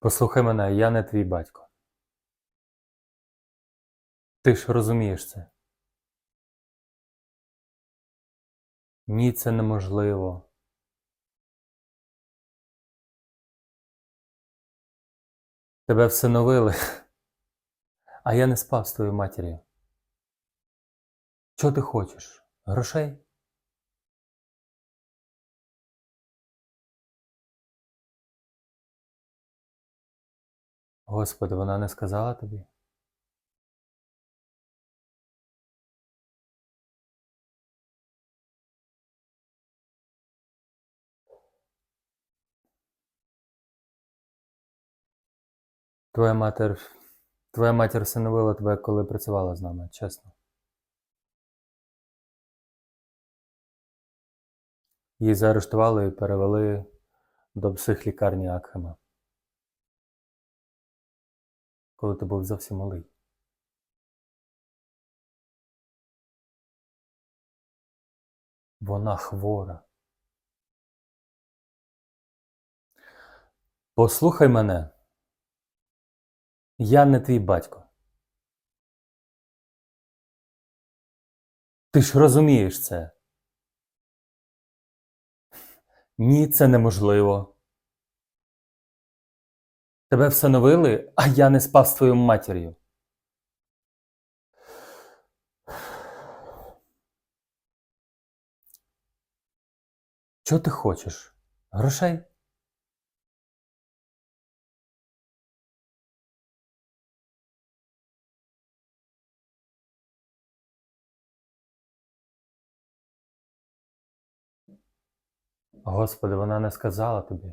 Послухай мене, я не твій батько. Ти ж розумієш це. Ні, це неможливо. Тебе всиновили, а я не спав з твоєю матір'ю. Чого ти хочеш? Грошей? Господи, вона не сказала тобі? Твоя матір. Твоя матір всиновила тебе, коли працювала з нами, чесно. Її заарештували і перевели до психлікарні Акхема. Коли ти був зовсім малий. Вона хвора. Послухай мене. Я не твій батько. Ти ж розумієш це. Ні, це неможливо. Тебе всиновили, а я не спав з твоєю матір'ю. Чого ти хочеш? Грошей? Господи, вона не сказала тобі.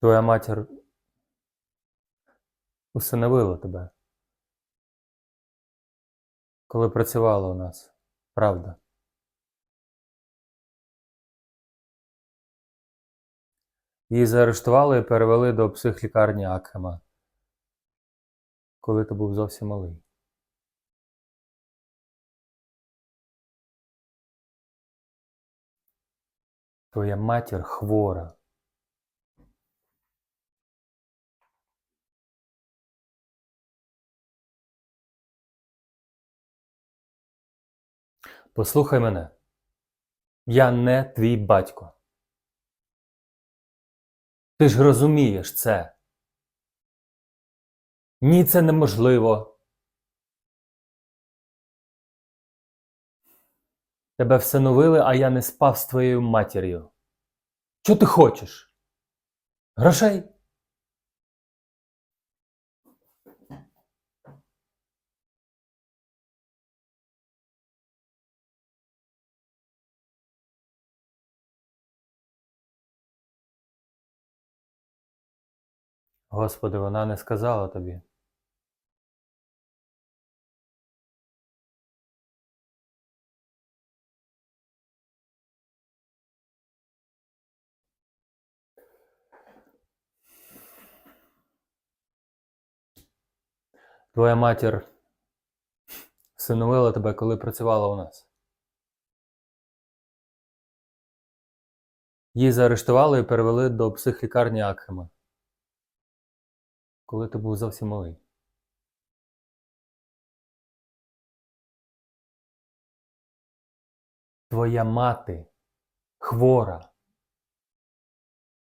Твоя матір усиновила тебе, коли працювала у нас, правда. Її заарештували і перевели до психлікарні Акхема, коли ти був зовсім малий. Твоя матір хвора. Послухай мене. Я не твій батько. Ти ж розумієш це. Ні, це неможливо. Тебе всиновили, а я не спав з твоєю матір'ю. Що ти хочеш? Грошей? Господи, вона не сказала тобі. Твоя матір всиновила тебе, коли працювала у нас. Її заарештували і перевели до психлікарні Акхема, коли ти був зовсім малий. Твоя мати хвора.